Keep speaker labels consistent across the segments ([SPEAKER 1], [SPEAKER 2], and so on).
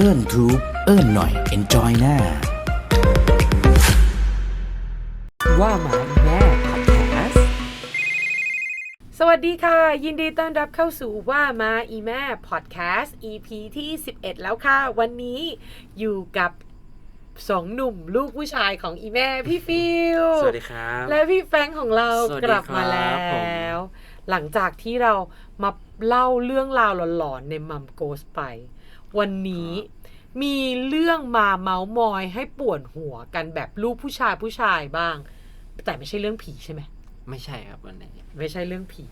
[SPEAKER 1] เอิ้นทูบเอิ้นหน่อย enjoy หน้า
[SPEAKER 2] ว่ามาแม่พอดแคสต์สวัสดีค่ะ ยินดีต้อนรับเข้าสู่ว่ามาอีแม่พอดแคสต์ EP ที่ 11 แล้วค่ะ วันนี้อยู่กับสองหนุ่มลูกผู้ชายของอีแม่พี่ฟิล
[SPEAKER 3] สวัสดีครับ
[SPEAKER 2] และพี่แฟรงค์ของเรา
[SPEAKER 3] สวัสดี
[SPEAKER 2] กลับมาแล้
[SPEAKER 3] ครับผม
[SPEAKER 2] ว หลังจากที่เรามาเล่าเรื่องราวหลอนๆในมัมโกสไป วันนี้มีเรื่องมาเมาส์มอยให้ปวดหัวกันแบบลูกผู้ชายผู้ชายบ้าง แต่ไม่ใช่เรื่องผีใช่ไหม
[SPEAKER 3] ไม่ใช่ครับวันนี้
[SPEAKER 2] ไม่ใช่เรื่องผี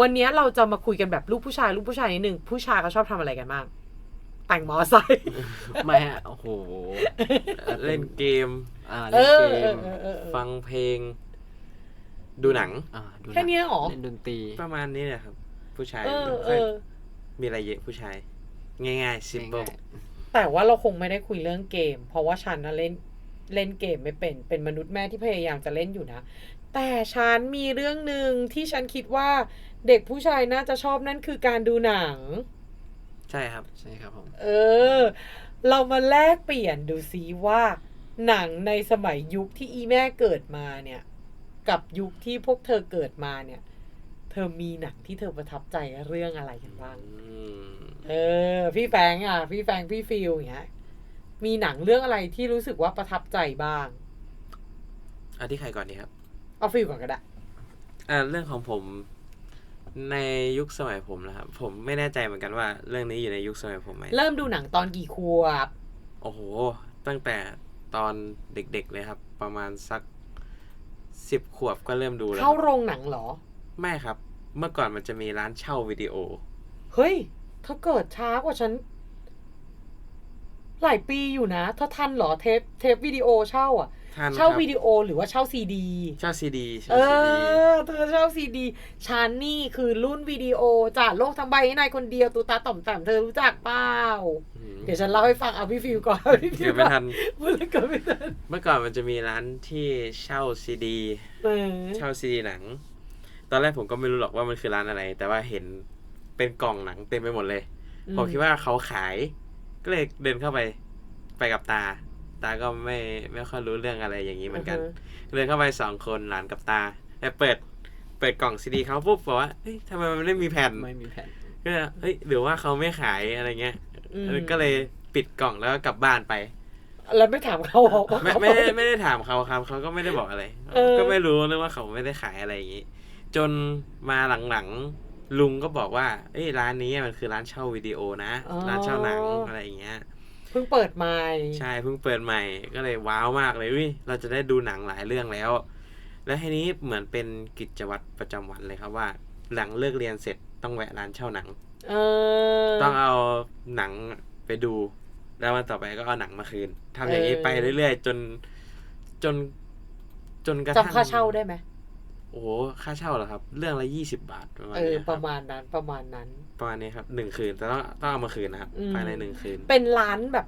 [SPEAKER 2] วันนี้เราจะมาคุยกันแบบลูกผู้ชายลูกผู้ชายนิดนึงผู้ชายเขาชอบทำอะไรกันบ้างแต่งมอไซค์
[SPEAKER 3] ไม่ฮะโอ้โหเล่นเกม อ่า
[SPEAKER 2] เอ
[SPEAKER 3] เล่น
[SPEAKER 2] อ
[SPEAKER 3] เกม
[SPEAKER 2] เออเออเออ
[SPEAKER 3] ฟังเพลง ดูหนัง
[SPEAKER 4] อ่าดู
[SPEAKER 2] แค่เนี้ยเหรอ
[SPEAKER 4] เล่นดนตรี
[SPEAKER 3] ประมาณนี้แหละครับ ผู้ชาย
[SPEAKER 2] เออ
[SPEAKER 3] ไม่
[SPEAKER 2] เอ
[SPEAKER 3] ค่อย
[SPEAKER 2] อ
[SPEAKER 3] มีอะไรเยอะผู้ชาย ง่ายๆ simple
[SPEAKER 4] ง่าย
[SPEAKER 2] แต่ว่าเราคงไม่ได้คุยเรื่องเกม เพราะว่าฉันนะเล่นเล่นเกมไม่เป็น เป็นมนุษย์แม่ที่พยายามจะเล่นอยู่นะ แต่ฉันมีเรื่องหนึ่งที่ฉันคิดว่าเด็กผู้ชายน่าจะชอบนั่นคือการดูหนัง
[SPEAKER 3] ใช่ครับ
[SPEAKER 4] ใช่ครับผม
[SPEAKER 2] เออ เรามาแลกเปลี่ยนดูซิว่า หนังในสมัยยุคที่อีแม่เกิดมาเนี่ย กับยุคที่พวกเธอเกิดมาเนี่ย เธอมีหนังที่เธอประทับใจเรื่องอะไรกันบ้าง
[SPEAKER 3] อืม
[SPEAKER 2] เออ พี่แฟงอะ พี่แฟงพี่ฟิลอย่างเงี้ย มีหนังเรื่องอะไรที่รู้สึกว่าประทับใจบ้าง
[SPEAKER 3] เอาที่ใครก่อนดีครับ
[SPEAKER 2] เอาฟิลก่อนก็ได้
[SPEAKER 3] อ่าเรื่องของผมในยุคสมัยผมนะครับ ผมไม่แน่ใจเหมือนกันว่า เรื่องนี้อยู่ในยุคสมัยผมไหม
[SPEAKER 2] เริ่มดูหนังตอนกี่ขวบ
[SPEAKER 3] โอ้โห ตั้งแต่ตอนเด็กๆเลยครับ ประมาณสักสิบขวบก็เริ่มดูแล้ว
[SPEAKER 2] เข้าโรงหนังเหรอ
[SPEAKER 3] ไม่ครับ เมื่อก่อนมันจะมีร้านเช่าวิดีโอ
[SPEAKER 2] เฮ้ย เธอเกิดช้ากว่าฉัน หลายปีอยู่นะ เธอทันเหรอเทปเทปวิดีโอเช่าอะ
[SPEAKER 3] ท่าน
[SPEAKER 2] เช่า
[SPEAKER 3] ครับ
[SPEAKER 2] วิดีโอหรือว่าเช่าซีดี
[SPEAKER 3] เช่าซีดี
[SPEAKER 2] เอ
[SPEAKER 3] เช่าซีดี
[SPEAKER 2] อ เธอเช่าซีดีฉันนี่คือรุ่นวิดีโอจากโลกทั้งใบให้นายคนเดียวตูตาต่อมแต้มเธอรู้จักเปล่า
[SPEAKER 3] ม
[SPEAKER 2] เดี๋ยวฉันเล่าให้ฟังเอาพี่ฟิวก่อนพี่ฟิ
[SPEAKER 3] เดี๋ยวไม่ทัน
[SPEAKER 2] พูดแล้วก็ไม่ทัน
[SPEAKER 3] เมื่อก่อนมันจะมีร้านที่เช่าซีดี
[SPEAKER 2] เออ
[SPEAKER 3] เช่าซีดีหนัง ตอนแรกผมก็ไม่รู้หรอกว่ามันคือร้านอะไร แต่ว่าเห็น เป็นกล่องหนังเต็มไปหมดเลย ผมคิดว่าเขาขาย ก็เลยเดินเข้าไปไปกับตา ตาก็ไม่ไม่ค่อยรู้เรื่องอะไรอย่างนี้เหมือนกัน เดินเข้าไปสองคนหลานกับตาแต่เปิด เปิดกล่องซีดีเขาปุ๊บบอกว่าเฮ้ยทำไมมันไม่มีแผ่น
[SPEAKER 4] ไม่มีแผ่น
[SPEAKER 3] ก็เลยเฮ้ยหรือว่าเขาไม่ขายอะไรเงี้ย
[SPEAKER 2] อืม
[SPEAKER 3] เออก็เลยปิดกล่องแล้วก็กลับบ้านไป
[SPEAKER 2] แล้วไม่ถามเขาเหรอว่า
[SPEAKER 3] ไม่
[SPEAKER 2] เขา
[SPEAKER 3] ไม่ได้ไม่ได้ถามเขาครับเขาก็ไม่ได้บอกอะไร
[SPEAKER 2] เออ
[SPEAKER 3] ก็ไม่รู้เรื่องว่าเขาไม่ได้ขายอะไรอย่างนี้ จนมาหลังๆ ลุงก็บอกว่าเอ้ยร้านนี้มันคือร้านเช่าวิดีโอนะร้านเช่าหนังอะไรอย่างเงี้ย
[SPEAKER 2] เพิ่งเปิดใหม่
[SPEAKER 3] ใช่เพิ่งเปิดใหม่ก็เลยว้าวมากเลยอุ้ยเราจะได้ดูหนังหลายเรื่องแล้ว แล้วทีนี้เหมือนเป็นกิจวัตรประจำวันเลยครับว่า หลังเลิกเรียนเสร็จต้องแวะร้านเช่าหนัง
[SPEAKER 2] เออ
[SPEAKER 3] ต้องเอาหนังไปดู แล้ววันต่อไปก็เอาหนังมาคืนทำอย่างนี้
[SPEAKER 2] เออ
[SPEAKER 3] ไปเรื่อยๆ จนจนจนกระทั่ง
[SPEAKER 2] จำค่าเช่าได้ไหม
[SPEAKER 3] โอ้โหค่าเช่าเหรอครับ เรื่องละยี่สิบาทประมาณ
[SPEAKER 2] เออ
[SPEAKER 3] เนี้ยค
[SPEAKER 2] ป
[SPEAKER 3] รั
[SPEAKER 2] ระ
[SPEAKER 3] บ
[SPEAKER 2] มาณนั้นประมาณนั้น
[SPEAKER 3] ประมาณนี้ครับหนึ่งคืนแต่ต้องต้องเอามาคืนนะครับ
[SPEAKER 2] อืม
[SPEAKER 3] ภายในหนึ่งคืน
[SPEAKER 2] เป็นร้านแบบ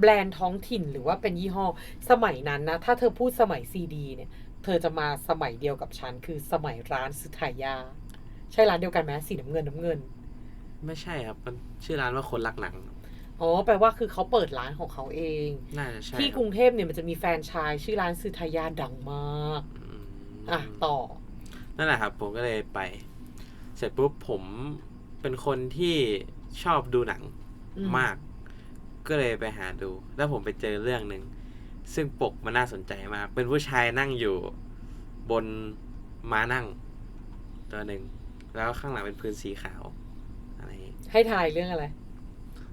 [SPEAKER 2] แบรนด์ท้องถิ่นหรือว่าเป็นยี่ห้อ สมัยนั้นนะ ถ้าเธอพูดสมัยซีดีเนี่ย เธอจะมาสมัยเดียวกับฉัน คือสมัยร้านสุทายา ใช่ร้านเดียวกันไหมสีน้ำเงินน้ำเงิน
[SPEAKER 3] ไม่ใช่ครับมันชื่อร้านว่าคนรักหนัง
[SPEAKER 2] อ๋อ แปลว่าคือเขาเปิดร้านของเขาเอง
[SPEAKER 3] น่าจะใช่
[SPEAKER 2] ที่
[SPEAKER 3] ครับ
[SPEAKER 2] กรุงเทพเนี่ยมันจะมีแฟรนไชายชื่อร้านสุทายาดังมาก
[SPEAKER 3] อืม
[SPEAKER 2] อะต่อ
[SPEAKER 3] นั่นแหละครับ ผมก็เลยไป เสร็จปุ๊บผมเป็นคนที่ชอบดูหนัง
[SPEAKER 2] อืม
[SPEAKER 3] มาก ก็เลยไปหาดู แล้วผมไปเจอเรื่องหนึ่ง ซึ่งปกมันน่าสนใจมาก เป็นผู้ชายนั่งอยู่บนม้านั่ง ตัวหนึ่ง แล้วข้างหลังเป็นพื้นสีขาว อะไรอย่างงี้
[SPEAKER 2] ให้ทายเรื่องอะไร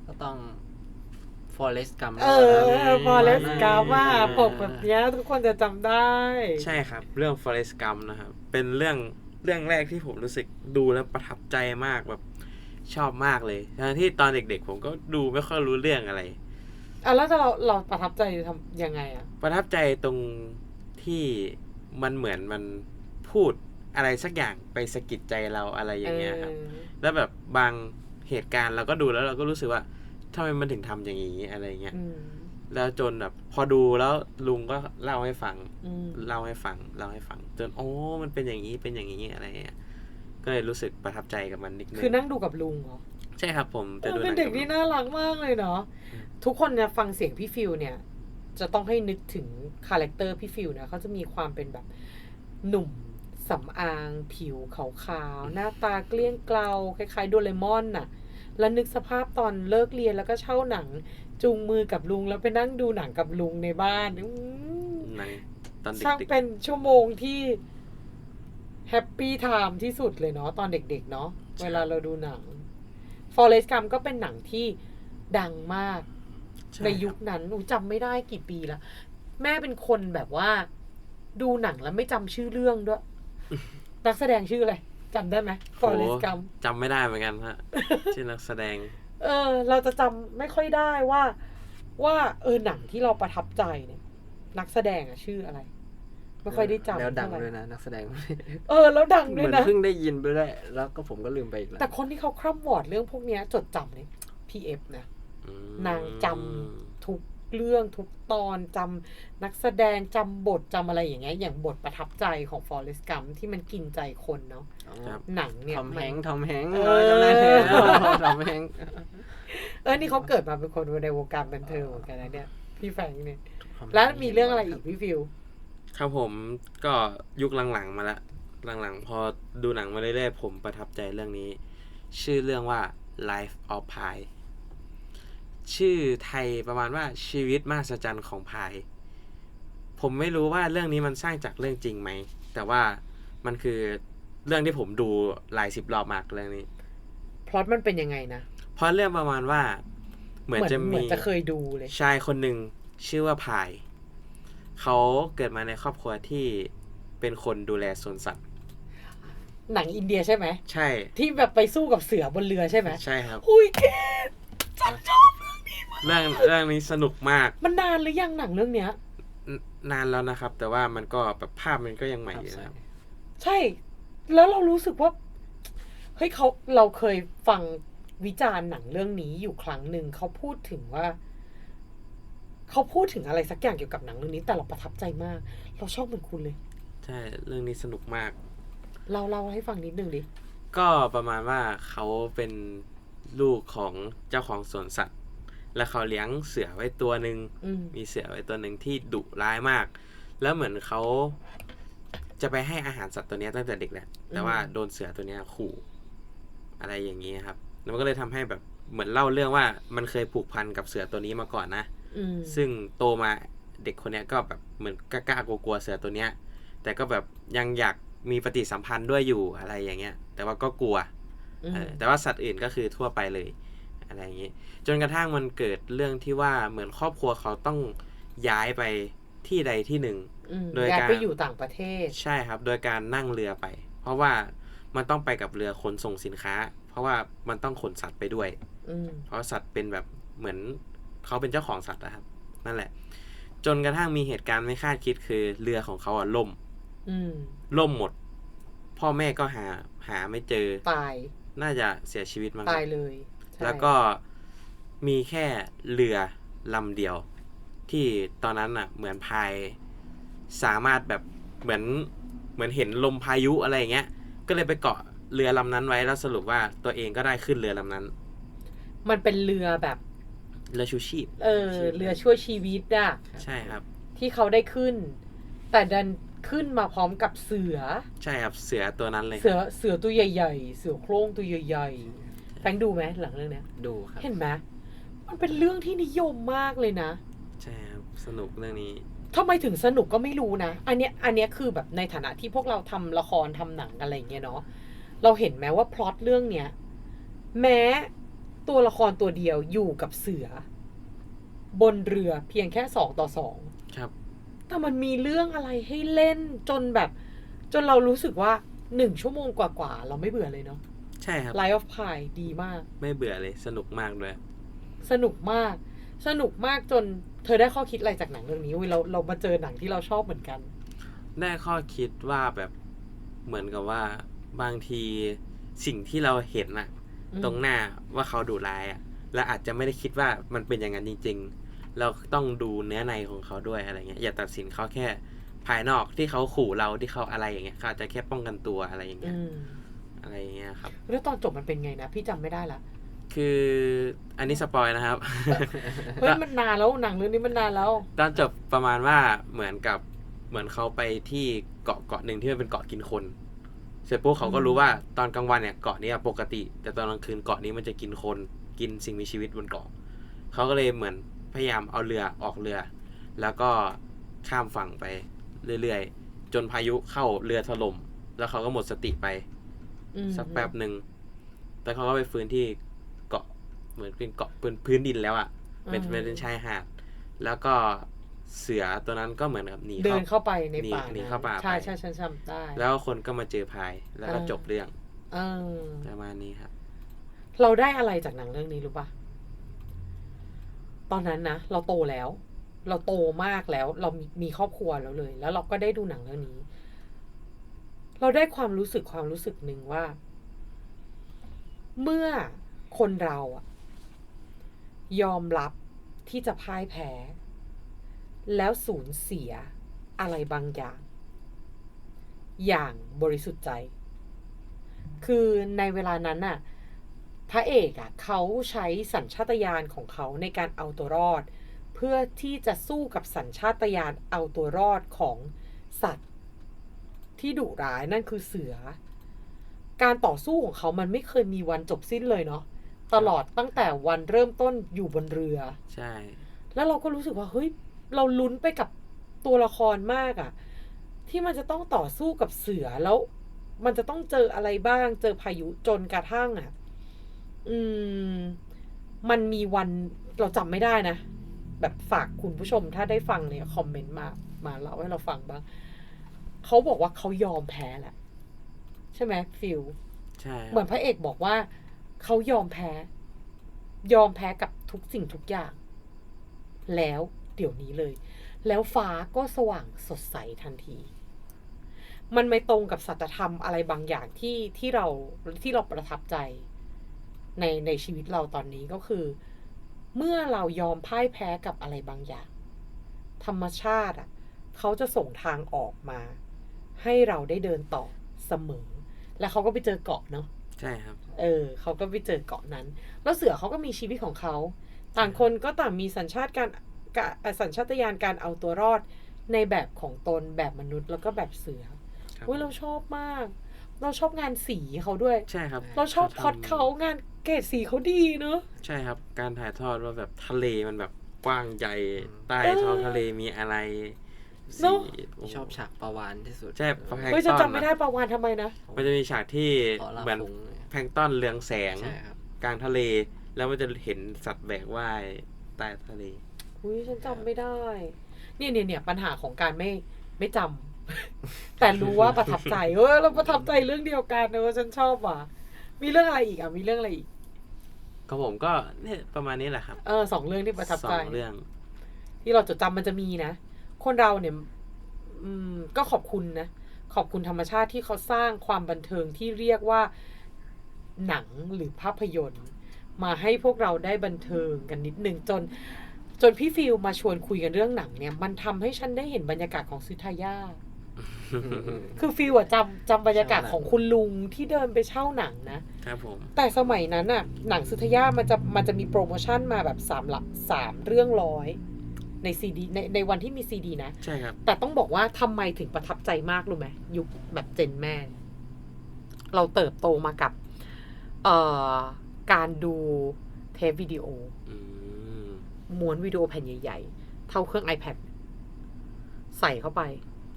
[SPEAKER 4] ก็ต้อง Forest Gump
[SPEAKER 2] เออพอเลสกาว่าปกแบบเนี้ยทุกคนจะจำได้
[SPEAKER 3] ใช่ครับ เรื่อง Forest Gump นะครับ เป็นเรื่องเรื่องแรกที่ผมรู้สึกดูแล้วประทับใจมากแบบชอบมากเลยทั้งที่ตอนเด็กๆ ผมก็ดูไม่ค่อยรู้เรื่องอะไร
[SPEAKER 2] อะแล้วเราเราประทับใจทำยังไงอะ
[SPEAKER 3] ประทับใจตรงที่มันเหมือนมันพูดอะไรสักอย่างไปสะกิดใจเราอะไรอย่างเงี้ยครับ แล้วแบบบางเหตุการณ์เราก็ดูแล้วเราก็รู้สึกว่า ทำไมมันถึงทำอย่างนี้อะไรเงี้ย
[SPEAKER 2] อืม
[SPEAKER 3] แล้วจนแบบ พอดูแล้วลุงก็เล่าให้ฟัง
[SPEAKER 2] อืม
[SPEAKER 3] เล่าให้ฟังเล่าให้ฟัง จนโอ้มันเป็นอย่างนี้เป็นอย่างนี้อะไรเงี้ยก็เลยรู้สึกประทับใจกับมันนิดนึง
[SPEAKER 2] คือนั่งดูกับลุงเหรอ
[SPEAKER 3] ใช่ครับผมจะ
[SPEAKER 2] เออ
[SPEAKER 3] ดูห
[SPEAKER 2] เป็
[SPEAKER 3] นั
[SPEAKER 2] น
[SPEAKER 3] ง
[SPEAKER 2] เด็ก
[SPEAKER 3] กับ
[SPEAKER 2] ที่
[SPEAKER 3] ลุง
[SPEAKER 2] น่ารักมากเลยเนาะ
[SPEAKER 3] อืม
[SPEAKER 2] ทุกคนเนี่ยฟังเสียงพี่ฟิลเนี่ย จะต้องให้นึกถึงคาแรคเตอร์พี่ฟิลนะเขาจะมีความเป็นแบบหนุ่มสำอาง ผิวขาวๆ หน้าตาเกลี้ยงเกลาคล้ายๆโดเรมอนน่ะ แล้วนึกสภาพตอนเลิกเรียนแล้วก็เช่าหนัง จูงมือกับลุงแล้วไปนั่งดูหนังกับลุงในบ้านอื้อ
[SPEAKER 3] หนังตอนเด็
[SPEAKER 2] ช่าง
[SPEAKER 3] ก
[SPEAKER 2] เป็นชั่วโมงที่แฮปปี้ไทม์ที่สุดเลยเนาะตอนเด็กๆเนาะเวลาเราดูหนัง Forest Gump ก็เป็นหนังที่ดังมาก
[SPEAKER 3] ๆช่
[SPEAKER 2] ในยุคนั้นหนูจำไม่ได้กี่ปีแล้วแม่เป็นคนแบบว่า ดูหนังแล้วไม่จำชื่อเรื่องด้วย นักแสดงชื่ออะไร จำได้ไหม
[SPEAKER 3] โห
[SPEAKER 2] Forest Gump
[SPEAKER 3] จำไม่ได้เหมือนกันฮะชื่อนักแสดง
[SPEAKER 2] เออ เราจะจำไม่ค่อยได้ว่า ว่าเออหนังที่เราประทับใจเนี่ย นักแสดงอะชื่ออะไรไม่ค่อยได้จำ
[SPEAKER 4] แล้วดัง
[SPEAKER 2] เท่าไหร่
[SPEAKER 4] ด้วยนะนักแสดง
[SPEAKER 2] เออ แล้วดัง
[SPEAKER 4] เห
[SPEAKER 2] ด้ว
[SPEAKER 4] มื
[SPEAKER 2] ย
[SPEAKER 4] อน
[SPEAKER 2] นะ
[SPEAKER 4] เพิ่งได้ยินไปด้วยแล้วก็ผมก็ลืมไปอีกแล้ว
[SPEAKER 2] แต่คนที่เขาคร่ำวอร์ดเรื่องพวกเนี้ยจดจำเนี่ยพีเอฟนะ
[SPEAKER 3] อืม
[SPEAKER 2] นางจำทุก เรื่องทุกตอนจำนักแสดงจำบทจำอะไรอย่างเงี้ยอย่างบทประทับใจของ Forrest Gump ที่มันกินใจคนเนาะ
[SPEAKER 3] ครับ
[SPEAKER 2] หนังเนี่ย
[SPEAKER 4] ทอม
[SPEAKER 2] มั
[SPEAKER 4] แฮ
[SPEAKER 2] น
[SPEAKER 4] งค์ทอมแฮงค์
[SPEAKER 2] เออ
[SPEAKER 4] จำได้เลยทอมแฮงค์
[SPEAKER 2] เออนี่เขาเกิดมาเป็นคนในวงการบันเทิงเหมือนกันนะเนี่ยพี่แฟรงค์เนี่ย แล้วมีเรื่องอะไรอีกพี่ฟิว
[SPEAKER 3] ครับผมก็ยุคหลังๆมาละหลังๆ พอดูหนังมาเรื่อยๆผมประทับใจเรื่องนี้ ชื่อเรื่องว่า Life of Pi ชื่อไทยประมาณว่าชีวิตมหัศจรรย์ของพาย ผมไม่รู้ว่าเรื่องนี้มันสร้างจากเรื่องจริงไหม แต่ว่ามันคือเรื่องที่ผมดูหลายสิบรอบมากเรื่องนี้
[SPEAKER 2] พล็อตมันเป็นยังไงนะ
[SPEAKER 3] เพราะเรื่องประมาณว่า เหมือนจะ
[SPEAKER 2] เห
[SPEAKER 3] มี
[SPEAKER 2] มือนจะเคยดูเลย
[SPEAKER 3] ชายคนหนึ่งชื่อว่าพายเขาเกิดมาในครอบครัวที่เป็นคนดูแลสวนสัตว์
[SPEAKER 2] หนังอินเดียใช่ไหม
[SPEAKER 3] ใช่
[SPEAKER 2] ที่แบบไปสู้กับเสือบนเรือใช่ไหม
[SPEAKER 3] ใช่ครับ
[SPEAKER 2] หุยแกจันชอบ
[SPEAKER 3] เรื่องเรื่องนี้สนุกมาก
[SPEAKER 2] มันนานหรือยังหนังเรื่องเนี้ย
[SPEAKER 3] นนานแล้วนะครับ แต่ว่ามันก็แบบภาพมันก็ยังใหม่
[SPEAKER 4] ครับ
[SPEAKER 3] อยู่
[SPEAKER 4] ใช่
[SPEAKER 3] นะครับ
[SPEAKER 2] ใช่ แล้วเรารู้สึกว่าเฮ้ยเขาเราเคยฟังวิจารณ์หนังเรื่องนี้อยู่ครั้งหนึ่งเขาพูดถึงว่า เขาพูดถึงอะไรสักอย่างเกี่ยวกับหนังเรื่องนี้แต่เราประทับใจมาก เราชอบเหมือนคุณเลย
[SPEAKER 3] ใช่เรื่องนี้สนุกมาก
[SPEAKER 2] เราเล่าให้ฟังนิดนึงดิ
[SPEAKER 3] ก็ประมาณว่าเขาเป็นลูกของเจ้าของสวนสัตว์ และเขาเลี้ยงเสือไว้ตัวหนึ่ง
[SPEAKER 2] อืม
[SPEAKER 3] มีเสือไว้ตัวหนึ่งที่ดุร้ายมาก แล้วเหมือนเขาจะไปให้อาหารสัตว์ตัวเนี้ยตั้งแต่เด็กแหละ แต่ว่าโดนเสือตัวเนี้ยขู่อะไรอย่างนี้ครับ แล้วมันก็เลยทำให้แบบเหมือนเล่าเรื่องว่ามันเคยผูกพันกับเสือตัวนี้มาก่อนนะ
[SPEAKER 2] อืม
[SPEAKER 3] ซึ่งโตมาเด็กคนเนี้ยก็แบบเหมือนกล้าๆกลัวๆเสือตัวเนี้ย แต่ก็แบบยังอยากมีปฏิสัมพันธ์ด้วยอยู่อะไรอย่างเงี้ย แต่ว่าก็กลัว
[SPEAKER 2] อืม
[SPEAKER 3] เออแต่ว่าสัตว์อื่นก็คือทั่วไปเลย อะไรอย่างนี้ จนกระทั่งมันเกิดเรื่องที่ว่าเหมือนครอบครัวเขาต้องย้ายไปที่ใดที่หนึ่ง
[SPEAKER 2] อืม
[SPEAKER 3] โดย
[SPEAKER 2] ย้าย
[SPEAKER 3] การ
[SPEAKER 2] ไปอยู่ต่างประเทศ
[SPEAKER 3] ใช่ครับ โดยการนั่งเรือไป เพราะว่ามันต้องไปกับเรือขนส่งสินค้า เพราะว่ามันต้องขนสัตว์ไปด้วย
[SPEAKER 2] อืม
[SPEAKER 3] เพราะสัตว์เป็นแบบเหมือนเขาเป็นเจ้าของสัตว์นะครับ นั่นแหละ จนกระทั่งมีเหตุการณ์ไม่คาดคิดคือเรือของเขาอะล่ม
[SPEAKER 2] อืม
[SPEAKER 3] ล่มหมด พ่อแม่ก็หาหาไม่เจอ
[SPEAKER 2] ตาย
[SPEAKER 3] น่าจะเสียชีวิตมั้งค
[SPEAKER 2] ตา
[SPEAKER 3] รับ
[SPEAKER 2] ยเลยใช่
[SPEAKER 3] แล้วก็มีแค่เรือลำเดียว ที่ตอนนั้นอะ เหมือนพายสามารถแบบเหมือนเหมือนเห็นลมพายุอะไรอย่างเงี้ย ก็เลยไปเกาะเรือลำนั้นไว้แล้วสรุปว่าตัวเองก็ได้ขึ้นเรือลำนั้น
[SPEAKER 2] มันเป็นเรือแบบ
[SPEAKER 3] เรือชูชีพ
[SPEAKER 2] เออ เรือช่วยชีวิตอะ
[SPEAKER 3] ใช่ครับ
[SPEAKER 2] ที่เขาได้ขึ้น แต่ดันขึ้นมาพร้อมกับเสือ
[SPEAKER 3] ใช่ครับ เสือตัวนั้นเลยค
[SPEAKER 2] เสือ
[SPEAKER 3] รับ
[SPEAKER 2] เสือตัวใหญ่ ๆ เสือโคร่งตัวใหญ่ๆ แฟงดูไหมหลังเรื่องเนี้ย
[SPEAKER 4] ดูครับ
[SPEAKER 2] เห็นไหมมันเป็นเรื่องที่นิยมมากเลยนะ
[SPEAKER 3] ใช่ครับ สนุกเรื่องนี้
[SPEAKER 2] ทำไมถึงสนุกก็ไม่รู้นะ อันเนี้ยอันเนี้ยคือแบบในฐานะที่พวกเราทำละครทำหนังอะไรอย่างเงี้ยเนาะเราเห็นไหมว่าพล็อตเรื่องเนี้ยแม้ตัวละครตัวเดียวอยู่กับเสือ บนเรือเพียงแค่สองต่อสอง
[SPEAKER 3] ครับ
[SPEAKER 2] แต่มันมีเรื่องอะไรให้เล่นจนแบบ จนเรารู้สึกว่าหนึ่งชั่วโมงกว่าๆเราไม่เบื่อเลยเนาะ
[SPEAKER 3] ใช่ครับ
[SPEAKER 2] Life of Pi ดีมาก
[SPEAKER 3] ไม่เบื่อเลย สนุกมากด้วย
[SPEAKER 2] สนุกมาก สนุกมากจนเธอได้ข้อคิดอะไรจากหนังเรื่องนี้เว้ยเราเรามาเจอหนังที่เราชอบเหมือนกัน
[SPEAKER 3] ได้ข้อคิดว่าแบบเหมือนกับว่าบางทีสิ่งที่เราเห็นอะ
[SPEAKER 2] อืม
[SPEAKER 3] ตรงหน้าว่าเขาดุร้ายอะและอาจจะไม่ได้คิดว่ามันเป็นอย่างนั้นจริง ๆ เราต้องดูเนื้อในของเขาด้วยอะไรเงี้ยอย่าตัดสินเขาแค่ภายนอกที่เขาขู่เราที่เขาอะไรอย่างเงี้ยเขาอาจจะแค่ป้องกันตัวอะไรอย่างเงี้
[SPEAKER 2] อื
[SPEAKER 3] ย
[SPEAKER 2] ม
[SPEAKER 3] อะไรอย่างเงี้ยครับ
[SPEAKER 2] แล้วตอนจบมันเป็นไงนะ พี่จำไม่ได้ละ
[SPEAKER 3] คืออันนี้สปอยนะครับ
[SPEAKER 2] เฮ้ยมันนานแล้วหนังเรื่องนี้มันนานแล้ว
[SPEAKER 3] ตอนจบประมาณว่าเหมือนกับเหมือนเขาไปที่เกาะเกาะหนึ่งที่มันเป็นเกาะกินคน เสร็จปุ๊บเขาก็รู้ว่าตอนกลางวันเนี่ยเกาะนี้ปกติ แต่ตอนกลางคืนเกาะนี้มันจะกินคนกินสิ่งมีชีวิตบนเกาะเขาก็เลยเหมือนพยายามเอาเรือออกเรือ แล้วก็ข้ามฝั่งไปเรื่อยๆ จนพายุเข้าเรือถล่มแล้วเขาก็หมดสติไป
[SPEAKER 2] อืม
[SPEAKER 3] สักแป๊บหนึ่งแต่เขาก็ไปฟื้นที่เกาะเหมือนเป็นเกาะเป็นพื้นดินแล้วอะ่ะเป็นเป็นชายหาด แล้วก็เสือตัวนั้นก็เหมือนกับหนี
[SPEAKER 2] เดิ
[SPEAKER 3] เข้า
[SPEAKER 2] นเข้าไปใน
[SPEAKER 3] หนี
[SPEAKER 2] ป่า
[SPEAKER 3] หนี
[SPEAKER 2] นั้น
[SPEAKER 3] เข้าป่า
[SPEAKER 2] ใช่
[SPEAKER 3] ไป
[SPEAKER 2] ใช่ฉันจำได้
[SPEAKER 3] แล้วคนก็มาเจอพายแล้วก็
[SPEAKER 2] เออ
[SPEAKER 3] จบเรื่อง
[SPEAKER 2] เออ
[SPEAKER 3] ประมาณนี้ครับ
[SPEAKER 2] เราได้อะไรจากหนังเรื่องนี้รู้ปะตอนนั้นนะเราโตแล้ว เราโตมากแล้ว เรามีมีครอบครัวแล้วเลย แล้วเราก็ได้ดูหนังเรื่องนี้ เราได้ความรู้สึกความรู้สึกหนึ่งว่า เมื่อคนเราอะยอมรับที่จะพ่ายแพ้ แล้วสูญเสียอะไรบางอย่าง อย่างบริสุทธิ์ใจ คือในเวลานั้นน่ะ พระเอกอะเขาใช้สัญชาตญาณของเขาในการเอาตัวรอด เพื่อที่จะสู้กับสัญชาตญาณเอาตัวรอดของสัตว์ ที่ดุร้ายนั่นคือเสือ การต่อสู้ของเขามันไม่เคยมีวันจบสิ้นเลยเนาะตลอดตั้งแต่วันเริ่มต้นอยู่บนเรือ
[SPEAKER 3] ใช่
[SPEAKER 2] แล้วเราก็รู้สึกว่าเฮ้ยเราลุ้นไปกับตัวละครมากอะที่มันจะต้องต่อสู้กับเสือแล้ว มันจะต้องเจออะไรบ้าง เจอพายุจนกระทั่งอะอืม มันมีวันเราจำไม่ได้นะ แบบฝากคุณผู้ชมถ้าได้ฟังเนี่ยคอมเมนต์มา มาเล่าให้เราฟังบ้าง เขาบอกว่าเขายอมแพ้แหละใช่ไหมฟิล
[SPEAKER 3] ใช่
[SPEAKER 2] เหมือนพระเอกบอกว่าเขายอมแพ้ ยอมแพ้กับทุกสิ่งทุกอย่าง แล้วเดี๋ยวนี้เลย แล้วฟ้าก็สว่างสดใสทันที มันไม่ตรงกับสัจธรรมอะไรบางอย่างที่ที่เราที่เราประทับใจ ในในชีวิตเราตอนนี้ก็คือ เมื่อเรายอมพ่ายแพ้กับอะไรบางอย่าง ธรรมชาติอะ เขาจะส่งทางออกมา ให้เราได้เดินต่อเสมอ แล้วเขาก็ไปเจอเกาะเนาะ
[SPEAKER 3] ใช่ครับ
[SPEAKER 2] เออเขาก็ไปเจอเกาะนั้น แล้วเสือเขาก็มีชีวิตของเขา ต่างคนก็ต่างมีสัญชาติการกะเอ่อสัญชาตญาณการเอาตัวรอดในแบบของตนแบบมนุษย์แล้วก็แบบเสือ
[SPEAKER 3] ครับ
[SPEAKER 2] เว้ยเราชอบมาก เราชอบงานสีเขาด้วย
[SPEAKER 3] ใช่ครับ
[SPEAKER 2] เราชอบพ
[SPEAKER 3] ทำ
[SPEAKER 2] ล็อดเขางานเกรดสีเขาดีเนอะ
[SPEAKER 3] ใช่ครับ การถ่ายทอดว่าแบบทะเลมันแบบกว้างใหญ่ใต้
[SPEAKER 2] เออ
[SPEAKER 3] ท้องทะเลมีอะไร
[SPEAKER 2] เนอะ
[SPEAKER 3] สีโโห
[SPEAKER 4] ชอบฉากประวานที่สุด
[SPEAKER 3] ใช่แพลง
[SPEAKER 2] เฮ้ยจะ
[SPEAKER 3] ก์ต้น
[SPEAKER 2] จำไม่ได้ประวานทำไมนะ
[SPEAKER 3] มันจะมีฉากที่
[SPEAKER 4] เกาะลา
[SPEAKER 3] เหมือน
[SPEAKER 4] ฟุงเลย
[SPEAKER 3] แพลงก์ต้นเรืองแสง
[SPEAKER 4] ใช่ครับ
[SPEAKER 3] กลางทะเล แล้วมันจะเห็นสัตว์แบกว่ายใต้ทะเล
[SPEAKER 2] อุ้ยฉันจำไม่ได้ เนี่ยเนี่ยเนี่ยปัญหาของการไม่ไม่จำ แต่รู้ว่าประทับใจเออเราประทับใจเรื่องเดียวกันเนอะฉันชอบว่ะ มีเรื่องอะไรอีกอะมีเรื่องอะไรอีก
[SPEAKER 3] ก็ผมก็เนี่ยประมาณนี้แหละครับ
[SPEAKER 2] เออสองเรื่องที่ประทับ
[SPEAKER 3] สอ
[SPEAKER 2] ใจ
[SPEAKER 3] งเรื่อง
[SPEAKER 2] ที่เราจดจำมันจะมีนะ คนเราเนี่ยอืมก็ขอบคุณนะขอบคุณธรรมชาติที่เขาสร้างความบันเทิงที่เรียกว่าหนังหรือภาพยนตร์ มาให้พวกเราได้บันเทิงกันนิดนึงจน จนพี่ฟิลมาชวนคุยกันเรื่องหนังเนี่ย มันทำให้ฉันได้เห็นบรรยากาศของซิทายาคือฟิลอะจำจำบรรยากาศของคุณลุงที่เดินไปเช่าหนังนะ
[SPEAKER 3] ครับผม
[SPEAKER 2] แต่สมัยนั้นอะหนังสุทยามันจะมันจะมีโปรโมชั่นมาแบบสามละสามเรื่องร้อย ในซีดีในในวันที่มีซีดีนะ
[SPEAKER 3] ใช่ครับ
[SPEAKER 2] แต่ต้องบอกว่าทำไมถึงประทับใจมากรู้ไหมยุคแบบเจนแม่ เราเติบโตมากับ เอ่อ การดูเทปวิดีโอ
[SPEAKER 3] อืม
[SPEAKER 2] ม้วนวิดีโอแผ่นใหญ่ๆ เท่าเครื่อง iPad ใส่เข้าไป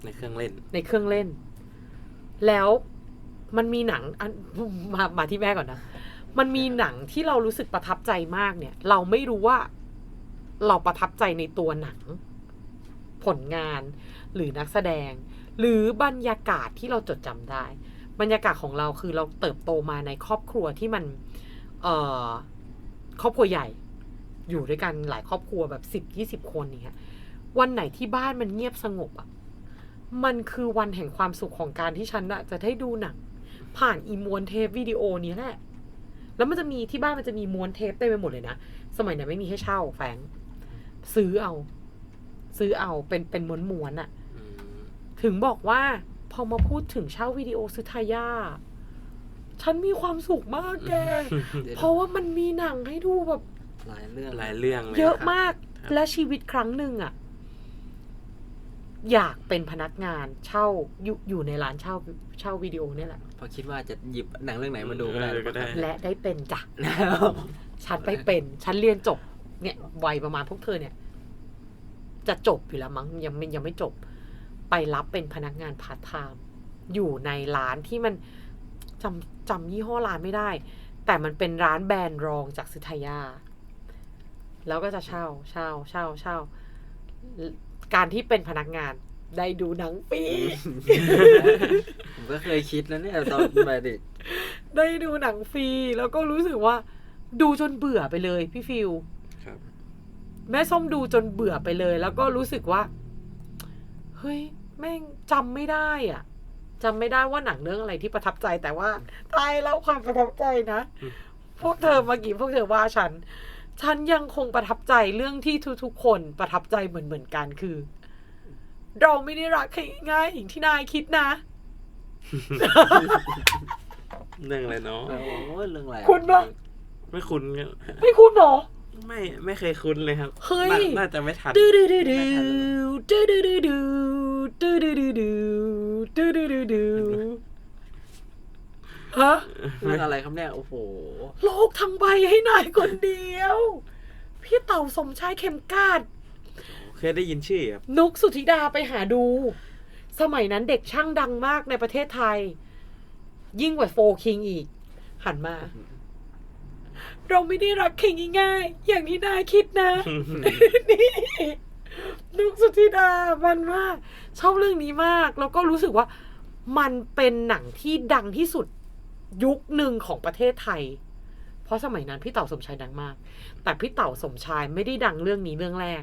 [SPEAKER 3] ในเครื่องเล่น
[SPEAKER 2] ในเครื่องเล่น แล้วมันมีหนังอันมามาที่แม่ก่อนนะ มันมีหนังที่เรารู้สึกประทับใจมากเนี่ย เราไม่รู้ว่า เราประทับใจในตัวหนัง ผลงานหรือนักแสดง หรือบรรยากาศที่เราจดจำได้ บรรยากาศของเราคือเราเติบโตมาในครอบครัวที่มัน เอ่อครอบครัวใหญ่ อยู่ด้วยกันหลายครอบครัวแบบสิบยี่สิบคนอย่างเงี้ยวันไหนที่บ้านมันเงียบสงบอะมันคือวันแห่งความสุขของการที่ฉันอะจะได้ดูหนัง ผ่านอีมวนเทปวิดีโอนี้แหละ แล้วมันจะมีที่บ้านมันจะมีม้วนเทปเต็มไปหมดเลยนะ สมัยนั้นไม่มีให้เช่าแฟง ซื้อเอา ซื้อเอาเป็นเป็นม้วนม้วนๆอะ
[SPEAKER 3] อืม
[SPEAKER 2] ถึงบอกว่า พอมาพูดถึงเช่าวิดีโอซื้อทายาฉันมีความสุขมากแก เพราะว่ามันมีหนังให้ดูแบบ
[SPEAKER 4] หลายเรื่อง
[SPEAKER 3] หลายเรื่องเลย
[SPEAKER 2] เยอะ
[SPEAKER 3] ครับ
[SPEAKER 2] มาก
[SPEAKER 3] ครับ
[SPEAKER 2] และชีวิตครั้งหนึ่งอะอยากเป็นพนักงานเช่าอยู่อยู่ในร้านเช่าเช่าวิดีโอเนี่ยแหละ
[SPEAKER 4] เพอคิดว่าจะหยิบหนังเรื่องไหนมาดูก็ได้
[SPEAKER 3] เออก็ได้
[SPEAKER 2] และได้เป็นจ้ะ
[SPEAKER 4] แล้ว
[SPEAKER 2] ฉันไปเป็น ฉันเรียนจบ เนี่ยวัยประมาณพวกเธอเนี่ย จะจบอยู่แล้วมั้งยังไม่ยังไม่จบ ไปรับเป็นพนักงานพาร์ทไทม์อยู่ในร้านที่มันจำจำยี่ห้อร้านไม่ได้ แต่มันเป็นร้านแบรนด์รองจากสุทยา แล้วก็จะเช่าเช่าเช่าเช่าการที่เป็นพนักงานได้ดูหนังฟรี
[SPEAKER 4] ผมก็เคยคิดแล้วเนี่ยตอนไปเด็ก
[SPEAKER 2] ได้ดูหนังฟรีแล้วก็รู้สึกว่า ดูจนเบื่อไปเลยพี่ฟิว
[SPEAKER 3] ครับ
[SPEAKER 2] แม่ส้มดูจนเบื่อไปเลย แล้วก็รู้สึกว่า เฮ้ย แม่งจำไม่ได้อะจำไม่ได้ว่าหนังเรื่องอะไรที่ประทับใจแต่ว่าตายแล้วความประทับใจนะ
[SPEAKER 3] อืม
[SPEAKER 2] พวกเธอเมื่อกี้พวกเธอว่าฉัน ฉันยังคงประทับใจเรื่องที่ทุกๆคนประทับใจเหมือนเหมือนๆกันคือ เราไม่ได้รักใครง่ายอย่างที่นายคิดนะ
[SPEAKER 3] เรื่องอะไรเนาะ
[SPEAKER 4] โอ้ยเรื่องอะไร
[SPEAKER 2] คุณปะ
[SPEAKER 3] ไม่คุ้นครับ
[SPEAKER 2] ไม่คุ้นเหรอ
[SPEAKER 3] ไม่ไม่เคยคุ้นเลยครับ
[SPEAKER 2] เฮ้ย
[SPEAKER 3] น่าน่าจะไม่ทัน
[SPEAKER 2] ดูดูดูดูดูดูดูดูดูดูดูดูดูดูดูดูฮะ
[SPEAKER 4] เรื่องอะไรครับเนี่ยโอ้โห
[SPEAKER 2] โลกทั้งใบให้นายคนเดียว พี่เต่าสมชายเข็มกาด
[SPEAKER 3] เคยได้ยินชื่อครับ
[SPEAKER 2] นุกสุธิดาไปหาดู สมัยนั้นเด็กช่างดังมากในประเทศไทย ยิ่งกว่าโฟคิงอีก หันมา เราไม่ได้รักใครง่ายๆ อย่างที่นายคิดนะ นี่นุกสุธิดา มันมาก ชอบเรื่องนี้มาก แล้วก็รู้สึกว่ามันเป็นหนังที่ดังที่สุดยุคหนึ่งของประเทศไทย เพราะสมัยนั้นพี่เต่าสมชายดังมาก แต่พี่เต่าสมชายไม่ได้ดังเรื่องนี้เรื่องแรก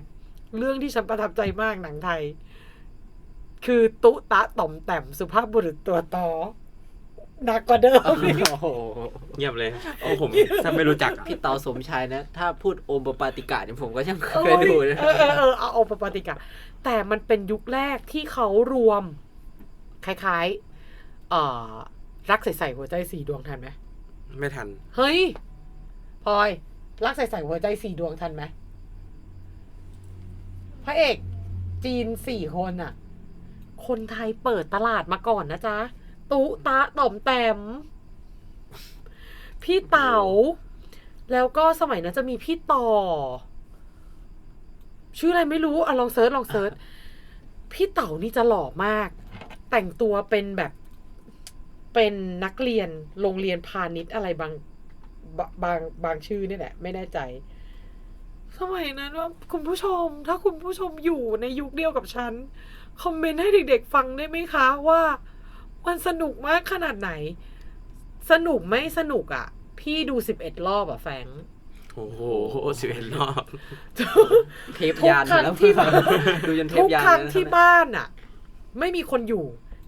[SPEAKER 2] เรื่องที่ฉันประทับใจมากหนังไทย คือตุตะต่อมแต้มสุภาพบุรุษตัวต่อ หนักกว่าเดิมอีก
[SPEAKER 4] โอ้โห
[SPEAKER 3] เงียบเลยโอ้ผมถ้าไม่รู้จักอะ
[SPEAKER 4] พี่เตาสมชายนะ ถ้าพูดโอมปปาติกะเนี่ยผมก็ยังเคยดูนะ
[SPEAKER 2] เออเออเออเอาเอาปปติกะ แต่มันเป็นยุคแรกที่เขารวม คล้ายๆเอ่อรักใส่ๆหัวใจสี่ดวงทันไหม
[SPEAKER 3] ไม่ทัน
[SPEAKER 2] เฮ้ยพลอย รักใส่ๆหัวใจสี่ดวงทันไหมพระเอก จีนสี่คนอะคนไทยเปิดตลาดมาก่อนนะจ๊ะ ตุตะต่อมแต้มพี่เต๋าแล้วก็สมัยนั้นจะมีพี่ต่อ ชื่ออะไรไม่รู้อะลองเซิร์ชลองเซิร์ชพี่เต๋านี่จะหล่อมาก แต่งตัวเป็นแบบเป็นนักเรียนโรงเรียนพาณิชย์อะไรบางบางบางชื่อนี่แหละ ไม่แน่ใจ สมัยนั้นว่าคุณผู้ชม ถ้าคุณผู้ชมอยู่ในยุคเดียวกับฉัน คอมเมนต์ให้เด็กๆฟังได้ไหมคะว่า มันสนุกมากขนาดไหน สนุกไม่สนุกอะ่ะ พี่ดูสิบเอ็ดรอบอะแฟรงค์
[SPEAKER 3] โอ้โหสิบเอ็ดรอบ
[SPEAKER 4] เทปยาน
[SPEAKER 2] ทุกครั้ง
[SPEAKER 4] แล้ว
[SPEAKER 2] ที่บ้าน
[SPEAKER 4] ดูจนเท
[SPEAKER 2] ทุ
[SPEAKER 4] ป
[SPEAKER 2] ก
[SPEAKER 4] ยาน
[SPEAKER 2] ครั้ง
[SPEAKER 4] เลยนะ
[SPEAKER 2] ที่บ้านอะไม่มีคนอยู่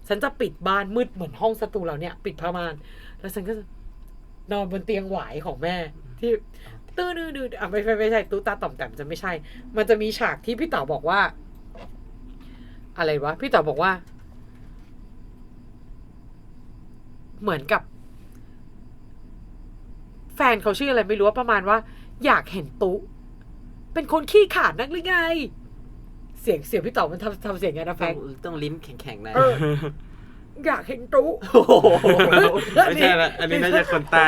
[SPEAKER 2] ฉันจะปิดบ้านมืดเหมือนห้องสตูเราเนี่ย ปิดผ้าม่าน แล้วฉันก็จะนอนบนเตียงหวายของแม่ ที่ตื้อดื้อดื้ออะไม่ไม่ไม่ใช่ตู้ตาต่อมแต้มจะไม่ใช่ มันจะมีฉากที่พี่เต๋าบอกว่า อะไรวะ พี่เต๋าบอกว่า เหมือนกับ แฟนเขาชื่ออะไรไม่รู้ว่าประมาณว่า อยากเห็นตุ๊เป็นคนขี้ขลาดนักหรือไง เสียงเสียงพี่เต๋อมันทำทำเสียงไงนะแฟ
[SPEAKER 4] ต้อนงต้องลิ้นแข็งๆนะ
[SPEAKER 2] เอออยากเห็นตุ๊
[SPEAKER 4] โอ้โห
[SPEAKER 3] ไม่ใช่ละอันนี้น่าจะคนใต้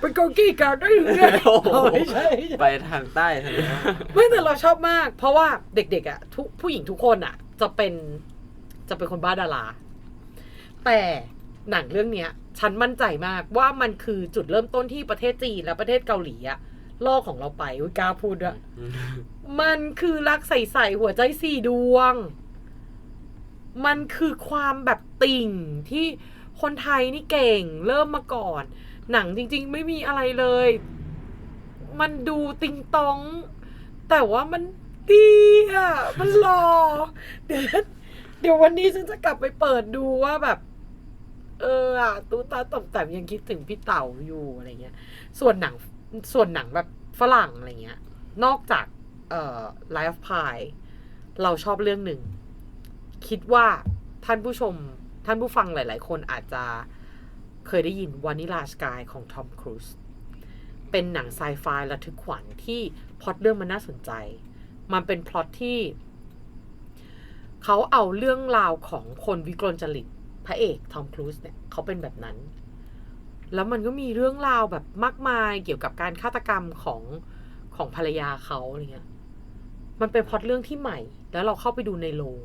[SPEAKER 2] เป็นคนขี้ขลาดได้หรือไง
[SPEAKER 4] โอ้โห
[SPEAKER 2] ไม่ใช่ไม่ใช่
[SPEAKER 4] ไปทางใต้ทางนี้
[SPEAKER 2] ไม่แต่เราชอบมาก เพราะว่าเด็ก ๆ อะ ทุกผู้หญิงทุกคนอะ จะเป็นจะเป็นคนบ้าดาราแต่ หนังเรื่องเนี้ย ฉันมั่นใจมากว่ามันคือจุดเริ่มต้นที่ประเทศจีนและประเทศเกาหลีอะลอกของเราไปอุ๊ยกล้าพูดด้วยมันคือรักใสๆหัวใจสี่ดวง มันคือความแบบติ่งที่คนไทยนี่เก่ง เริ่มมาก่อน หนังจริง ๆ ไม่มีอะไรเลย มันดูติงตอง แต่ว่ามันดีอะ มันหล่อเดี๋ยวเดี๋ยววันนี้ฉันจะกลับไปเปิดดูว่าแบบ เออตูตาต่อมแต่ยังคิดถึงพี่เต่าอยู่อะไรเงี้ย ส่วนหนังส่วนหนังแบบฝรั่งอะไรเงี้ย นอกจากเอ่อ Life of Pi เราชอบเรื่องหนึ่ง คิดว่าท่านผู้ชมท่านผู้ฟังหลาย ๆ คนอาจจะเคยได้ยินวานิลาสกายของทอมครูซเป็นหนังไซไฟระทึกขวัญที่พล็อตเรื่องมันน่าสนใจ มันเป็นพล็อตที่ เขาเอาเรื่องราวของคนวิกลจริต พระเอกทอมครูซเนี่ยเขาเป็นแบบนั้น แล้วมันก็มีเรื่องราวแบบมากมายเกี่ยวกับการฆาตกรรมของของภรรยาเขาอะไรเงี้ยมันเป็นพล็อตเรื่องที่ใหม่ แล้วเราเข้าไปดูในโรง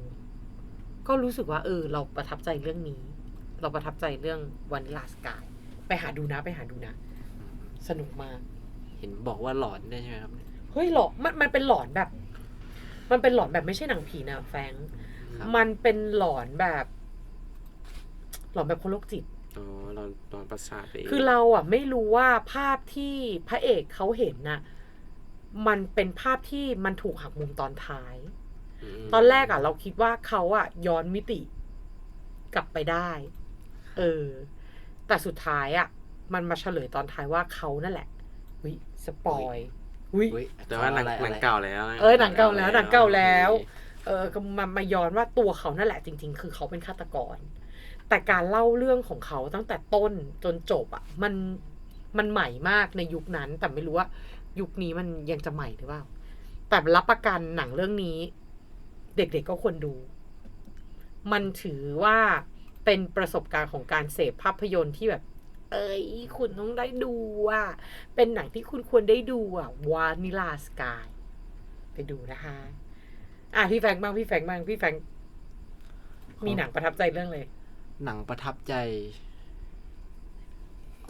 [SPEAKER 2] ก็รู้สึกว่าเออ เราประทับใจเรื่องนี้ เราประทับใจเรื่องวันลาสกายไปหาดูนะไปหาดูนะ สนุกมาก
[SPEAKER 4] เห็นบอกว่าหลอนได้ใช่ไหมครับ
[SPEAKER 2] เฮ้ยหลอนมันมันเป็นหลอนแบบ มันเป็นหลอนแบบไม่ใช่หนังผีนะแฟรงค์
[SPEAKER 4] ครับ
[SPEAKER 2] มันเป็นหลอนแบบ หลอนแบบคนโรคจิต
[SPEAKER 3] อ๋อเราตอนประสาทไปเอง
[SPEAKER 2] คือเราอะไม่รู้ว่าภาพที่พระเอกเขาเห็นน่ะมันเป็นภาพที่มันถูกหักมุมตอนท้าย
[SPEAKER 3] ม
[SPEAKER 2] ตอนแรกอะ เราคิดว่าเขาอะ ย้อนมิติกลับไปได้ เออ แต่สุดท้ายอะ มันมาเฉลยตอนท้ายว่าเขานั่นแหละวิสปอยวิ
[SPEAKER 4] อุ๊ย
[SPEAKER 3] แต่ว่าหนัง
[SPEAKER 4] อะไร
[SPEAKER 3] หนัง
[SPEAKER 4] อะไร
[SPEAKER 3] เก่าแล้วนะ
[SPEAKER 2] เออหนังเก่าแล้วหนังเก่าแล้ว เออก็มามาย้อนว่าตัวเขานั่นแหละจริง ๆ คือเขาเป็นฆาตกร แต่การเล่าเรื่องของเขาตั้งแต่ต้นจนจบอะมันมันใหม่มากในยุคนั้น แต่ไม่รู้ว่า ยุคนี้มันยังจะใหม่หรือเปล่า แต่รับประกันหนังเรื่องนี้ เด็กๆก็ควรดู มันถือว่าเป็นประสบการณ์ของการเสพภาพยนตร์ที่แบบ เอ้ยคุณต้องได้ดูอะ เป็นหนังที่คุณควรได้ดูอะวานิลาสกายไปดูนะคะอะพี่แฟงบ้างพี่แฟงบ้างพี่แฟงมีหนังประทับใจเรื่องเลย
[SPEAKER 4] หนังประทับใจ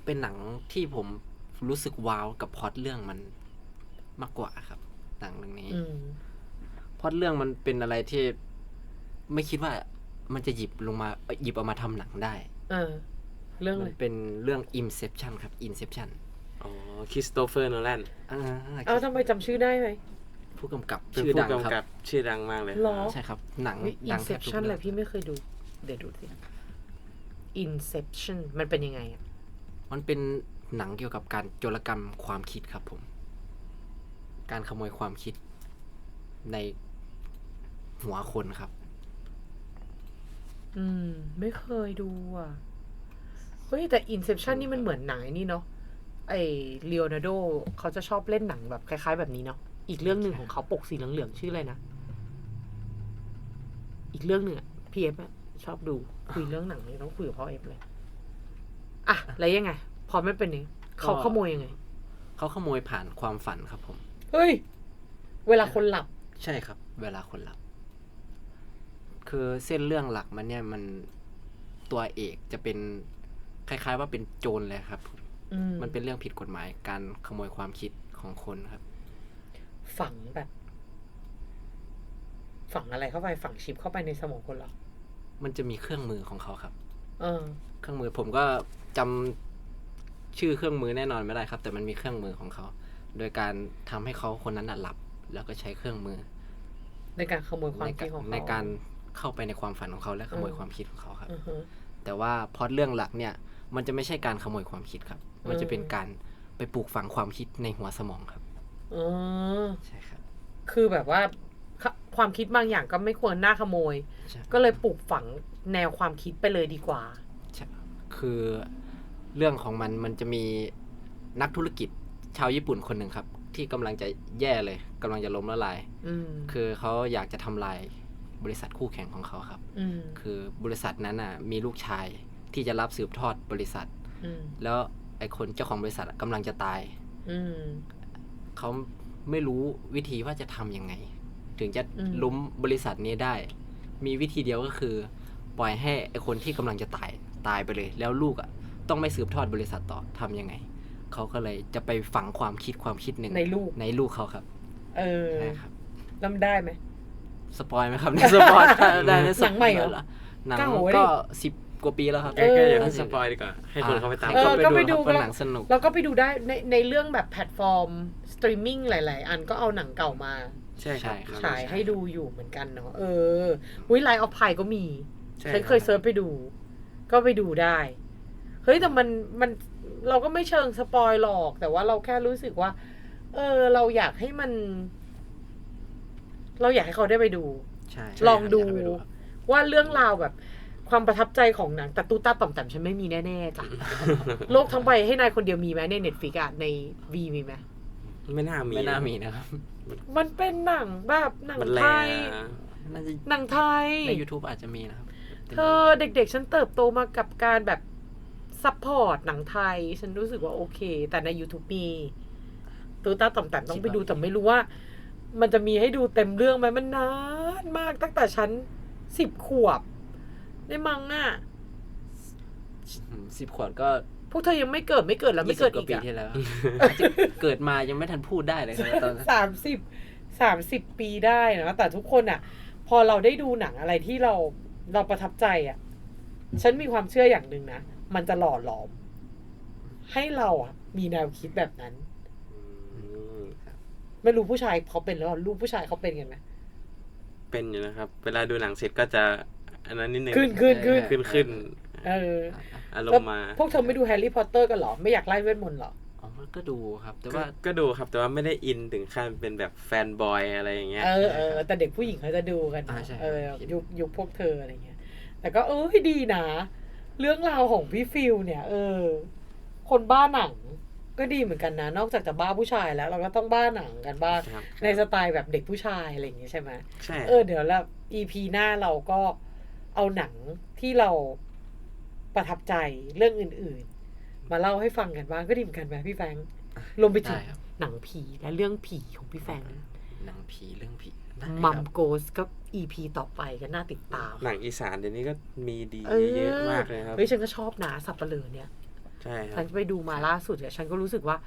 [SPEAKER 4] เป็นหนังที่ผมรู้สึกว้าวกับพล็อตเรื่องมันมากกว่าครับ หนังเรื่องนี้
[SPEAKER 2] อืม
[SPEAKER 4] พล็อตเรื่องมันเป็นอะไรที่ไม่คิดว่ามันจะหยิบลงมาหยิบเอามาทำหนังได้
[SPEAKER 2] เออ เรื่อง
[SPEAKER 4] มั
[SPEAKER 2] เล
[SPEAKER 4] น
[SPEAKER 2] ย
[SPEAKER 4] เป็นเรื่อง Inception ครับ Inception
[SPEAKER 3] อ๋อคริสโตเฟอร์โนแลน
[SPEAKER 4] อ่า
[SPEAKER 2] เอาทำไมจำชื่อได้ไหม
[SPEAKER 4] ผู้กำกับ
[SPEAKER 3] เป็น
[SPEAKER 4] ชื่อ
[SPEAKER 3] ผู้
[SPEAKER 4] ดังค
[SPEAKER 3] กำกั
[SPEAKER 4] รั
[SPEAKER 3] บบชื่อดังมากเลย
[SPEAKER 2] หรอ
[SPEAKER 4] ใช่ครับ หนัง
[SPEAKER 2] อิ
[SPEAKER 4] ดั
[SPEAKER 2] น
[SPEAKER 4] ง
[SPEAKER 2] เซ
[SPEAKER 4] แท
[SPEAKER 2] ป
[SPEAKER 4] บทุก
[SPEAKER 2] ชันอะไร
[SPEAKER 4] เรื่อง
[SPEAKER 2] พี่ไม่เคยดู เดี๋ยวดูสิ Inception มันเป็นยังไงอะ
[SPEAKER 4] มันเป็นหนังเกี่ยวกับการโจรกรรมความคิดครับผม การขโมยความคิดในหัวคนครับ
[SPEAKER 2] อืม ไม่เคยดูอะ เฮ้ย แต่ Inception นี่มันเหมือนหนังไอ้นี่เนาะ ไอเลโอนาร์โดเขาจะชอบเล่นหนังแบบคล้าย ๆ แบบนี้เนาะ อีกเรื่องหนึ่งของเขาปกสีเหลืองๆชื่ออะไรนะ อีกเรื่องหนึ่งอะพีเอฟอะชอบดู คุยเรื่องหนังนี่ต้องคุยกับพ่อเอฟเลย อะแล้วยังไง พอไม่เป็นนี้เขาขโมยยังไง
[SPEAKER 4] เขาขโมยผ่านความฝันครับผม
[SPEAKER 2] เฮ้ย เวลาคนหลับ
[SPEAKER 4] ใช่ครับ เวลาคนหลับ คือเส้นเรื่องหลักมันเนี่ยมันตัวเอกจะเป็นคล้าย ๆ ว่าเป็นโจรเลยครับ
[SPEAKER 2] อืม
[SPEAKER 4] มันเป็นเรื่องผิดกฎหมายการขโมยความคิดของคนครับ
[SPEAKER 2] ฝังแบบ ฝังอะไรเข้าไปฝังชิปเข้าไปในสมองคนเหรอ
[SPEAKER 4] มันจะมีเครื่องมือของเขาครับ
[SPEAKER 2] เออ
[SPEAKER 4] เครื่องมือผมก็จำชื่อเครื่องมือแน่นอนไม่ได้ครับ แต่มันมีเครื่องมือของเขา โดยการทำให้เขาคนนั้นน่ะหลับ แล้วก็ใช้เครื่องมือ
[SPEAKER 2] ในการขโมยความ
[SPEAKER 4] ใน
[SPEAKER 2] คิ
[SPEAKER 4] กา
[SPEAKER 2] ด
[SPEAKER 4] ร
[SPEAKER 2] ของเขา
[SPEAKER 4] ในการเข้าไปในความฝันของเขาและขโมย
[SPEAKER 2] อืม
[SPEAKER 4] ความคิดของเขาครับ
[SPEAKER 2] อือฮะ
[SPEAKER 4] แต่ว่าพล็อตเรื่องหลักเนี่ย มันจะไม่ใช่การขโมยความคิดครับ มันจะเป็น
[SPEAKER 2] อืม
[SPEAKER 4] การไปปลูกฝังความคิดในหัวสมองครับ
[SPEAKER 2] อ๋อ
[SPEAKER 4] ใช่ครับ
[SPEAKER 2] คือแบบว่า คความคิดบางอย่างก็ไม่ควรน่าขโมย
[SPEAKER 4] ใช่
[SPEAKER 2] ก็เลยปลูกฝังแนวความคิดไปเลยดีกว่า
[SPEAKER 4] ใช่คือเรื่องของมันมันจะมีนักธุรกิจชาวญี่ปุ่นคนหนึ่งครับ ที่กำลังจะแย่เลยกำลังจะล้มละลาย
[SPEAKER 2] อืม
[SPEAKER 4] คือเขาอยากจะทำลายบริษัทคู่แข่งของเขาครับ
[SPEAKER 2] อืม
[SPEAKER 4] คือบริษัทนั้นน่ะมีลูกชายที่จะรับสืบทอดบริษัท
[SPEAKER 2] อืม
[SPEAKER 4] แล้วไอ้คนเจ้าของบริษัทอะกำลังจะตาย
[SPEAKER 2] อืม
[SPEAKER 4] เขาไม่รู้วิธีว่าจะทำยังไง ถึงจะ
[SPEAKER 2] อืม
[SPEAKER 4] ล้มบริษัทนี้ได้ มีวิธีเดียวก็คือ ปล่อยให้ไอ้คนที่กำลังจะตายตายไปเลย แล้วลูกอะต้องไม่สืบทอดบริษัทต่อทำยังไง เขาก็เลยจะไปฝังความคิดความคิดหนึ่ง
[SPEAKER 2] ในลูก
[SPEAKER 4] ในลูกเขาครับ
[SPEAKER 2] เออ
[SPEAKER 4] ใช่ครับ
[SPEAKER 2] แล้วมันได้ไหม
[SPEAKER 4] สปอยไหมครับเนี่ยสปอยได้ได้
[SPEAKER 2] หนังใหม่เหรอ
[SPEAKER 4] หนัง
[SPEAKER 2] เก่าดิ
[SPEAKER 4] ก็สิบกว่าปีแล้วครับ
[SPEAKER 2] เออ
[SPEAKER 3] ก็อย่าเพิ่งสปอยดีกว่า ให้คนเขาไปตาม
[SPEAKER 2] เออ ก็ไปดู
[SPEAKER 4] ครับเป็นหนังสนุก
[SPEAKER 2] แล้วก็ไปดูได้ในในเรื่องแบบแพลตฟอร์ม สตรีมมิ่งหลาย ๆ อันก็เอาหนังเก่ามา
[SPEAKER 3] ใช่ครับ
[SPEAKER 4] ใช่ครับ
[SPEAKER 2] ฉายให้ดูอยู่เหมือนกันเนาะเออวิไลออฟไพก็มี
[SPEAKER 3] ใช่
[SPEAKER 2] ฉัน
[SPEAKER 3] รับ
[SPEAKER 2] เคยเซิร์ชไปดู ก็ไปดูได้ เฮ้ย แต่มันมันเราก็ไม่เชิงสปอยหรอก แต่ว่าเราแค่รู้สึกว่า เออ เราอยากให้มัน เราอยากให้เขาได้ไปดู
[SPEAKER 4] ใช่
[SPEAKER 2] ลองดู
[SPEAKER 4] ยากให้ไปครับ
[SPEAKER 2] ว่าเรื่องราวแบบความประทับใจของหนังแต่ตู้ตาต่อมแต้มฉันไม่มีแน่ๆจ้ะโลกทั้งใบให้นายคนเดียวมีไหมในเน็ตฟิกอะในวีมีไหม
[SPEAKER 3] ไม่น่ามี
[SPEAKER 4] ไม่น่ามีนะครับ
[SPEAKER 2] มันเป็นหนังแบบหนัง
[SPEAKER 3] มันแร
[SPEAKER 2] ไท
[SPEAKER 3] ง
[SPEAKER 2] ย
[SPEAKER 3] อะ
[SPEAKER 4] น่าจะ
[SPEAKER 2] หนังไทย
[SPEAKER 4] ใน YouTube อาจจะมีนะครับ
[SPEAKER 2] เธอเด็กๆ ฉันเติบโตมากับการแบบซัพพอร์ตหนังไทย ฉันรู้สึกว่าโอเค แต่ใน YouTube มีตูตาต่อมแต้มต้องไปดูแต่ไม่รู้ว่า มันจะมีให้ดูเต็มเรื่องไหมมันนานมากตั้งแต่ฉันสิบขวบ ได้มั้งอะ
[SPEAKER 4] สิบขวดก็
[SPEAKER 2] พวกเธอยังไม่เกิดไม่เกิดแล้วไม่เกิด
[SPEAKER 4] 20
[SPEAKER 2] อีก
[SPEAKER 4] ปี
[SPEAKER 2] อะ
[SPEAKER 4] ที่แล้วอาจจะเกิดมายังไม่ทันพูดได้เลยครับตอนนั้น
[SPEAKER 2] สามสิบสามสิบปีได้นะแต่ทุกคนอะ พอเราได้ดูหนังอะไรที่เราเราประทับใจอะ ฉันมีความเชื่ออย่างหนึ่งนะ มันจะหล่อหลอม ให้เราอะ มีแนวคิดแบบนั้น
[SPEAKER 3] อืม
[SPEAKER 2] ไม่รู้ผู้ชายเขาเป็นแล้วลูกผู้ชายเขาเป็นกันไหม
[SPEAKER 3] เป็นอยู่นะครับ เวลาดูหนังเสร็จก็จะ อันนั้นนิดนึง
[SPEAKER 2] ขึ้นขึ้นขึ้น
[SPEAKER 3] ขึ้นขึ้น
[SPEAKER 2] เออ
[SPEAKER 3] อาร
[SPEAKER 2] แล้ว
[SPEAKER 3] มณ์มา
[SPEAKER 2] พวกเธอไม่ดูแฮร์รี่พอตเตอร์กันเหรอ ไม่อยากไล่เวทมนต์เหรอ
[SPEAKER 4] อ๋อก็ดูครับ แต่
[SPEAKER 3] ก็
[SPEAKER 4] ว่า
[SPEAKER 3] ก็ดูครับแต่ว่าไม่ได้อินถึงขั้นเป็นแบบแฟนบอยอะไรอย่างเงี้ย
[SPEAKER 2] เออเออแต่เด็กผู้หญิงเขาจะดูกัน
[SPEAKER 4] อ่าใช่
[SPEAKER 2] เออ
[SPEAKER 4] ครับ
[SPEAKER 2] ยุคยุคพวกเธออะไรเงี้ย แต่ก็เออดีนะ เรื่องราวของพี่ฟิลเนี่ย เออ คนบ้าหนังก็ดีเหมือนกันนะ นอกจากจะบ้าผู้ชายแล้ว เราก็ต้องบ้าหนังกันบ้าง
[SPEAKER 3] ครับ
[SPEAKER 2] ในสไตล์แบบเด็กผู้ชายอะไรอย่างเงี้ยใช่ไหม
[SPEAKER 3] ใช่
[SPEAKER 2] เออเดี๋ยวแล้ว EP หน้าเราก็เอาหนังที่เรา ประทับใจเรื่องอื่นๆ มาเล่าให้ฟังกันบ้างก็ดีเหมือนกันไหมพี่แฟรงค์รวมไปถึง
[SPEAKER 4] ได้ครับ
[SPEAKER 2] หนังผีและเรื่องผีของพี่แฟรงค์
[SPEAKER 4] หนังผีเรื่องผีได้
[SPEAKER 2] มัม
[SPEAKER 4] ครับ
[SPEAKER 2] โกสก็ EP ต่อไปก็น่าติดตาม
[SPEAKER 3] หนังอีสานเดี๋ยวนี้ก็มีดี
[SPEAKER 2] เออ
[SPEAKER 3] เยอะมากเลยครับ
[SPEAKER 2] เฮ้ยฉันก็ชอบนะสับปะเลอเนี่ย
[SPEAKER 3] ใช่ครั
[SPEAKER 2] ฉั
[SPEAKER 3] บ
[SPEAKER 2] นไปดูมาล่าสุดเนี่ยฉันก็รู้สึกว่า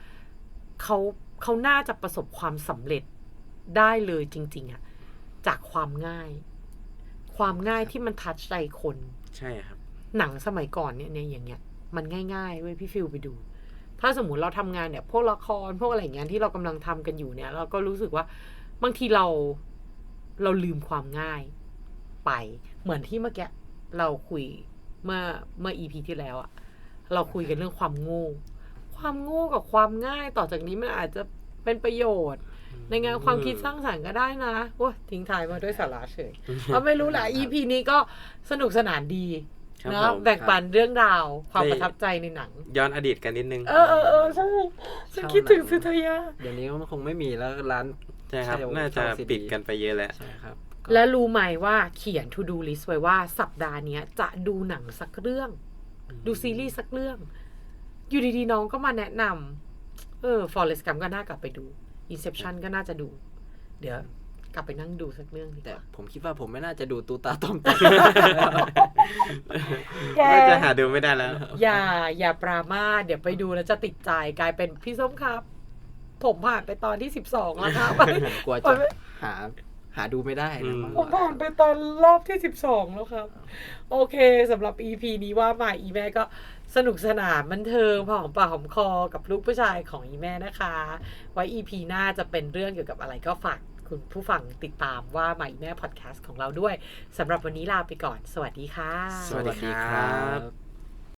[SPEAKER 2] เขาเขาน่าจะประสบความสำเร็จได้เลยจริง ๆอะจากความง่าย ความง่ายที่มันทัชใจคน
[SPEAKER 3] ใช่ครับ
[SPEAKER 2] หนังสมัยก่อนเนี่ยเนี่ยอย่างเงี้ย มันง่ายๆเว้ยพี่ฟิลไปดู ถ้าสมมติเราทำงานเนี่ยพวกละครพวกอะไรอย่างเงี้ยที่เรากำลังทำกันอยู่เนี่ย เราก็รู้สึกว่าบางทีเราเราลืมความง่ายไป เหมือนที่เมื่อกี้เราคุยเมื่อเมื่ออีพีที่แล้วอะเราคุยกันเรื่องความโง่ความโง่กับความง่ายต่อจากนี้มันอาจจะเป็นประโยชน์ในงานความคิดสร้างสรรค์ก็ได้นะโอ้ทิ้งทายมาด้วยสาระเฉยเอาไม่รู้แหละ EP นี้ก็สนุกสนานดี
[SPEAKER 3] ครับ
[SPEAKER 2] นะ
[SPEAKER 3] ผม
[SPEAKER 2] แบ่งปันเรื่องราวความ
[SPEAKER 3] ได้
[SPEAKER 2] ประทับใจในหนัง
[SPEAKER 3] ย้อนอดีตกันนิดนึง
[SPEAKER 2] เออเออเออใช่ฉันคิดถึงสุทยา
[SPEAKER 4] เดี๋ยวนี้มันคงไม่มีแล้วร้าน
[SPEAKER 3] ใช่ครับ
[SPEAKER 4] ใช่
[SPEAKER 3] น่าจะ
[SPEAKER 4] เข้า CD
[SPEAKER 3] ปิดกันไปเยอะแล้ว
[SPEAKER 4] ใช่ครับก็
[SPEAKER 2] และรู้ไหมว่าเขียน to do list ไว้ว่าสัปดาห์เนี้ยจะดูหนังสักเรื่อง ดูซีรีส์สักเรื่อง อยู่ดีๆ น้องก็มาแนะนำเออ Forest Gump ก็น่ากลับไปดู Inception ก็น่าจะดู เดี๋ยว กลับไปนั่งดูสักเรื่องดีก
[SPEAKER 4] แต่
[SPEAKER 2] ว่า
[SPEAKER 4] ผมคิดว่าผมไม่น่าจะดูตูตาต้อมแต
[SPEAKER 2] แก
[SPEAKER 3] น่าจะหาดูไม่ได้แล้ว
[SPEAKER 2] อย่าอย่าปรามาสเดี๋ยวไปดูแล้วจะติดใจกลายเป็นพี่ส้มครับ ผมผ่านไปตอนที่สิบสองแล้วครับ
[SPEAKER 4] กลัวจะหาหาดูไม่ได้นะ
[SPEAKER 3] อืม
[SPEAKER 2] ผมผ่านไปตอนรอบที่สิบสองแล้วครับ โอเคสำหรับ EP นี้ว่ามาอีแม่ก็สนุกสนานบันเทิงพอหอมปากหอมคอกับลูกผู้ชายของอีแม่นะคะ ไว้ EP หน้าจะเป็นเรื่องเกี่ยวกับอะไรก็ฝาก คุณผู้ฟังติดตามว่ามาอีแม่พอดแคสต์ของเราด้วยสำหรับวันนี้ลาไปก่อน สวัสดีค่ะ
[SPEAKER 3] สวัสดีครั
[SPEAKER 4] บ